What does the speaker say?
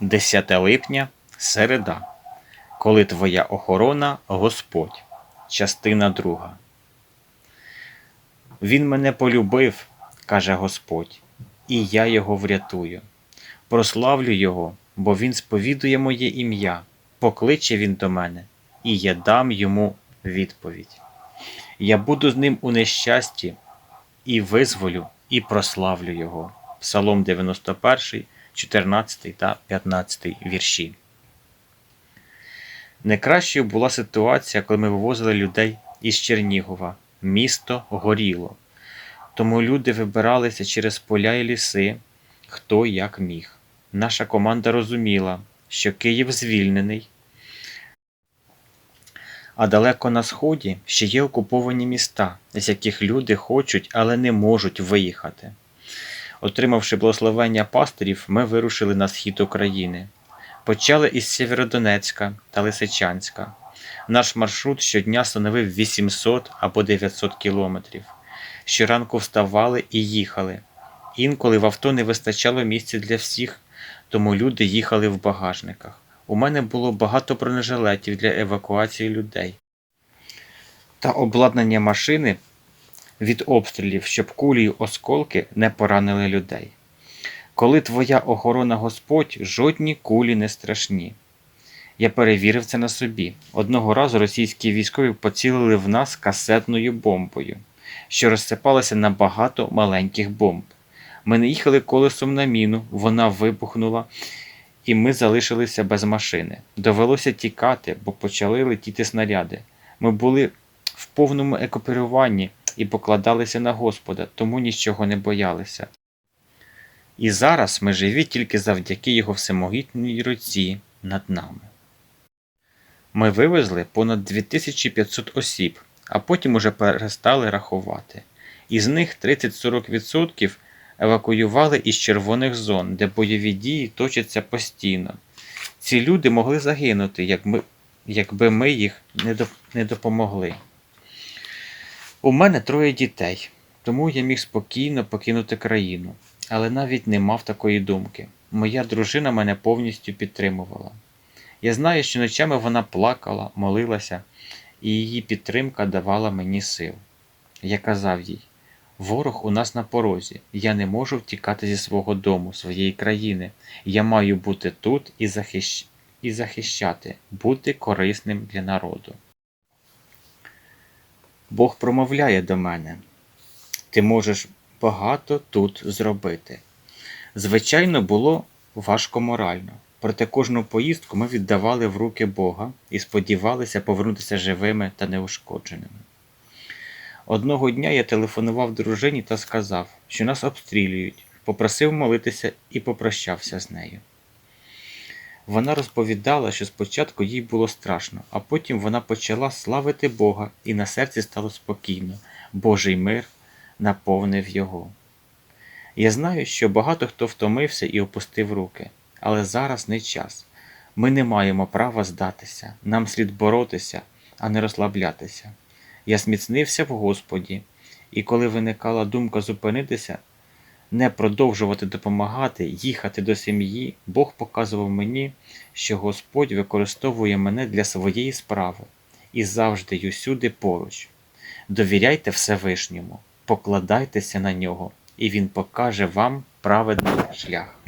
10 липня, середа. Коли твоя охорона Господь. Частина друга. Він мене полюбив, каже Господь, і я його врятую. Прославлю його, бо він сповідує моє ім'я, покличе він до мене, і я дам йому відповідь. Я буду з ним у нещасті, і визволю, і прославлю його. Псалом 91, 14 та 15 вірші. Найкращою була ситуація, коли ми вивозили людей із Чернігова. Місто горіло. Тому люди вибиралися через поля і ліси, хто як міг. Наша команда розуміла, що Київ звільнений, а далеко на сході ще є окуповані міста, з яких люди хочуть, але не можуть виїхати. Отримавши благословення пастирів, ми вирушили на схід України. Почали із Сєвєродонецька та Лисичанська. Наш маршрут щодня становив 800 або 900 кілометрів. Щоранку вставали і їхали. Інколи в авто не вистачало місця для всіх, тому люди їхали в багажниках. У мене було багато бронежилетів для евакуації людей та обладнання машини від обстрілів, щоб кулі й осколки не поранили людей. Коли твоя охорона Господь, жодні кулі не страшні. Я перевірив це на собі. Одного разу російські військові поцілили в нас касетною бомбою, що розсипалася на багато маленьких бомб. Ми не їхали колесом на міну, вона вибухнула, і ми залишилися без машини. Довелося тікати, бо почали летіти снаряди. Ми були в повному екіпіруванні і покладалися на Господа, тому нічого не боялися. І зараз ми живі тільки завдяки Його всемогутній руці над нами. Ми вивезли понад 2500 осіб, а потім уже перестали рахувати. Із них 30-40% евакуювали із червоних зон, де бойові дії точаться постійно. Ці люди могли загинути, якби ми їх не допомогли. У мене троє дітей, тому я міг спокійно покинути країну, але навіть не мав такої думки. Моя дружина мене повністю підтримувала. Я знаю, що ночами вона плакала, молилася, і її підтримка давала мені сил. Я казав їй: ворог у нас на порозі, я не можу втікати зі свого дому, своєї країни. Я маю бути тут і, захищ... і захищати, бути корисним для народу. Бог промовляє до мене: ти можеш багато тут зробити. Звичайно, було важко морально, проте кожну поїздку ми віддавали в руки Бога і сподівалися повернутися живими та неушкодженими. Одного дня я телефонував дружині та сказав, що нас обстрілюють, попросив молитися і попрощався з нею. Вона розповідала, що спочатку їй було страшно, а потім вона почала славити Бога, і на серці стало спокійно, Божий мир наповнив його. Я знаю, що багато хто втомився і опустив руки, але зараз не час. Ми не маємо права здатися, нам слід боротися, а не розслаблятися. Я зміцнився в Господі, і коли виникала думка зупинитися, не продовжувати допомагати, їхати до сім'ї, Бог показував мені, що Господь використовує мене для своєї справи і завжди й усюди поруч. Довіряйте Всевишньому, покладайтеся на нього, і Він покаже вам праведний шлях.